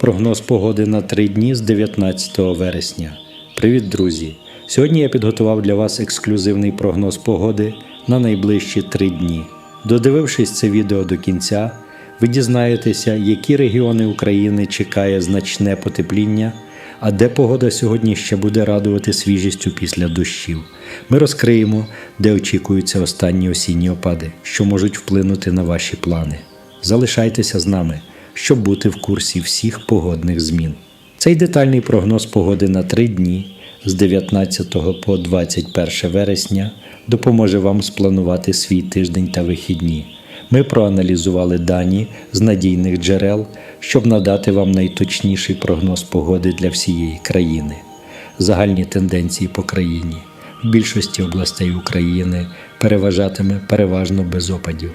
Прогноз погоди на три дні з 19 вересня. Привіт, друзі! Сьогодні я підготував для вас ексклюзивний прогноз погоди на найближчі три дні. Додивившись це відео до кінця, ви дізнаєтеся, які регіони України чекає значне потепління, а де погода сьогодні ще буде радувати свіжістю після дощів. Ми розкриємо, де очікуються останні осінні опади, що можуть вплинути на ваші плани. Залишайтеся з нами, щоб бути в курсі всіх погодних змін. Цей детальний прогноз погоди на три дні з 19 по 21 вересня допоможе вам спланувати свій тиждень та вихідні. Ми проаналізували дані з надійних джерел, щоб надати вам найточніший прогноз погоди для всієї країни. Загальні тенденції по країні в більшості областей України переважатиме переважно без опадів.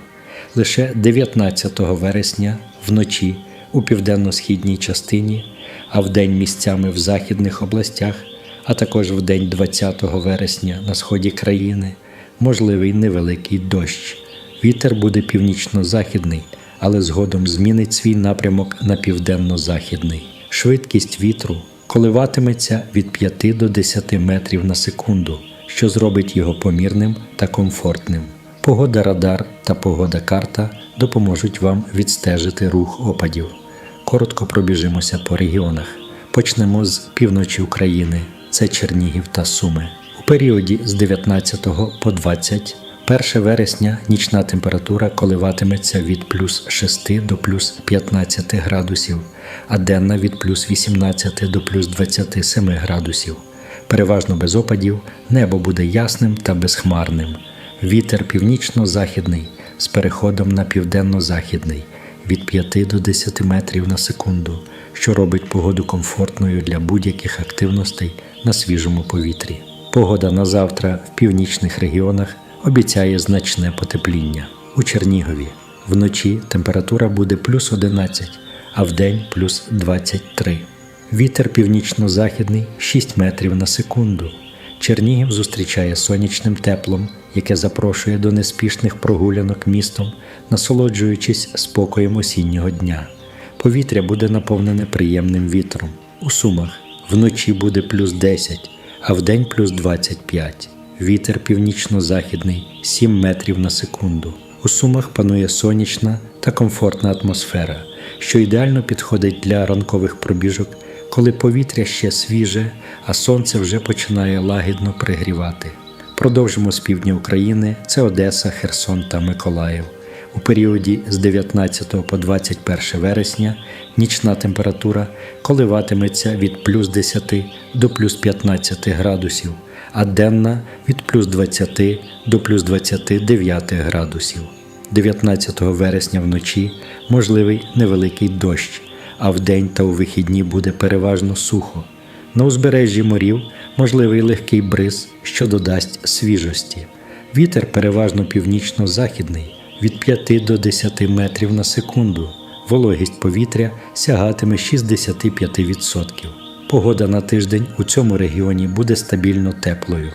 Лише 19 вересня вночі у південно-східній частині, а вдень місцями в західних областях, а також в день 20 вересня на сході країни можливий невеликий дощ. Вітер буде північно-західний, але згодом змінить свій напрямок на південно-західний. Швидкість вітру коливатиметься від 5 до 10 метрів на секунду, що зробить його помірним та комфортним. Погода радар та погода карта допоможуть вам відстежити рух опадів. Коротко пробіжимося по регіонах. Почнемо з півночі України, це Чернігів та Суми. У періоді з 19 по 20 1 вересня нічна температура коливатиметься від плюс 6 до плюс 15 градусів, а денна від плюс 18 до плюс 27 градусів. Переважно без опадів, небо буде ясним та безхмарним. Вітер північно-західний з переходом на південно-західний від 5 до 10 метрів на секунду, що робить погоду комфортною для будь-яких активностей на свіжому повітрі. Погода на завтра в північних регіонах обіцяє значне потепління. У Чернігові вночі температура буде плюс 11, а вдень плюс 23. Вітер північно-західний 6 метрів на секунду. Чернігів зустрічає сонячним теплом, яке запрошує до неспішних прогулянок містом, насолоджуючись спокоєм осіннього дня. Повітря буде наповнене приємним вітром. У Сумах вночі буде плюс 10, а вдень плюс 25. Вітер північно-західний 7 метрів на секунду. У Сумах панує сонячна та комфортна атмосфера, що ідеально підходить для ранкових пробіжок, коли повітря ще свіже, а сонце вже починає лагідно пригрівати. Продовжимо з півдня України це Одеса, Херсон та Миколаїв. У періоді з 19 по 21 вересня нічна температура коливатиметься від плюс 10 до плюс 15 градусів, а денна від плюс 20 до плюс 29 градусів. 19 вересня вночі можливий невеликий дощ, а вдень та у вихідні буде переважно сухо. На узбережжі морів можливий легкий бриз, що додасть свіжості. Вітер переважно північно-західний від 5 до 10 метрів на секунду. Вологість повітря сягатиме 65%. Погода на тиждень у цьому регіоні буде стабільно теплою.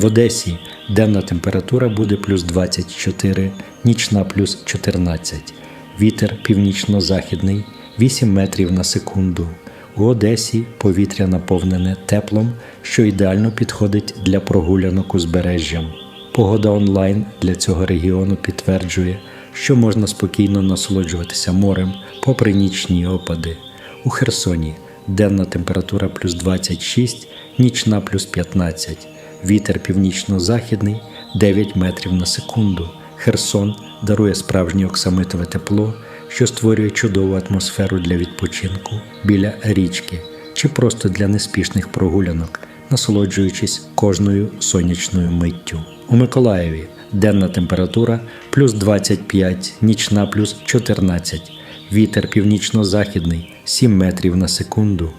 В Одесі денна температура буде плюс 24, нічна плюс 14. Вітер північно-західний 8 метрів на секунду. У Одесі повітря наповнене теплом, що ідеально підходить для прогулянок узбережжям. Погода онлайн для цього регіону підтверджує, що можна спокійно насолоджуватися морем попри нічні опади. У Херсоні денна температура плюс 26, нічна плюс 15, вітер північно-західний 9 метрів на секунду. Херсон дарує справжнє оксамитове тепло, що створює чудову атмосферу для відпочинку біля річки чи просто для неспішних прогулянок, насолоджуючись кожною сонячною миттю. У Миколаєві денна температура плюс 25, нічна плюс 14, вітер північно-західний 7 метрів на секунду.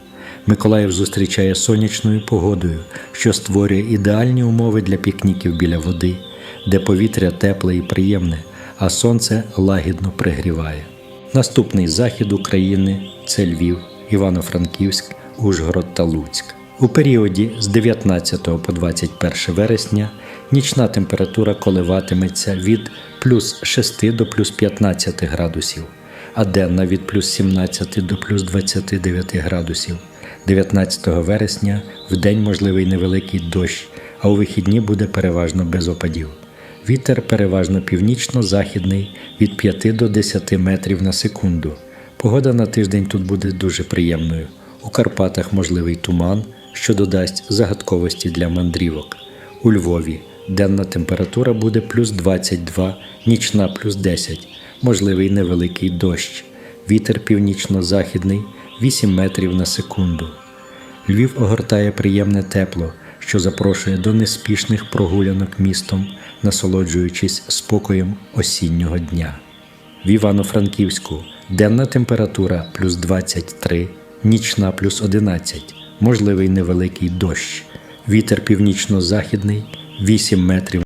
Миколаїв зустрічає сонячною погодою, що створює ідеальні умови для пікніків біля води, де повітря тепле і приємне, а сонце лагідно пригріває. Наступний захід України це Львів, Івано-Франківськ, Ужгород та Луцьк. У періоді з 19 по 21 вересня нічна температура коливатиметься від плюс 6 до плюс 15 градусів, а денна від плюс 17 до плюс 29 градусів. 19 вересня в день можливий невеликий дощ, а у вихідні буде переважно без опадів. Вітер переважно північно-західний від 5 до 10 метрів на секунду. Погода на тиждень тут буде дуже приємною. У Карпатах можливий туман, що додасть загадковості для мандрівок. У Львові денна температура буде плюс 22, нічна плюс 10, можливий невеликий дощ. Вітер північно-західний 8 метрів на секунду. Львів огортає приємне тепло, що запрошує до неспішних прогулянок містом, насолоджуючись спокоєм осіннього дня. В Івано-Франківську денна температура плюс 23, нічна плюс 11, можливий невеликий дощ. Вітер північно-західний 8 метрів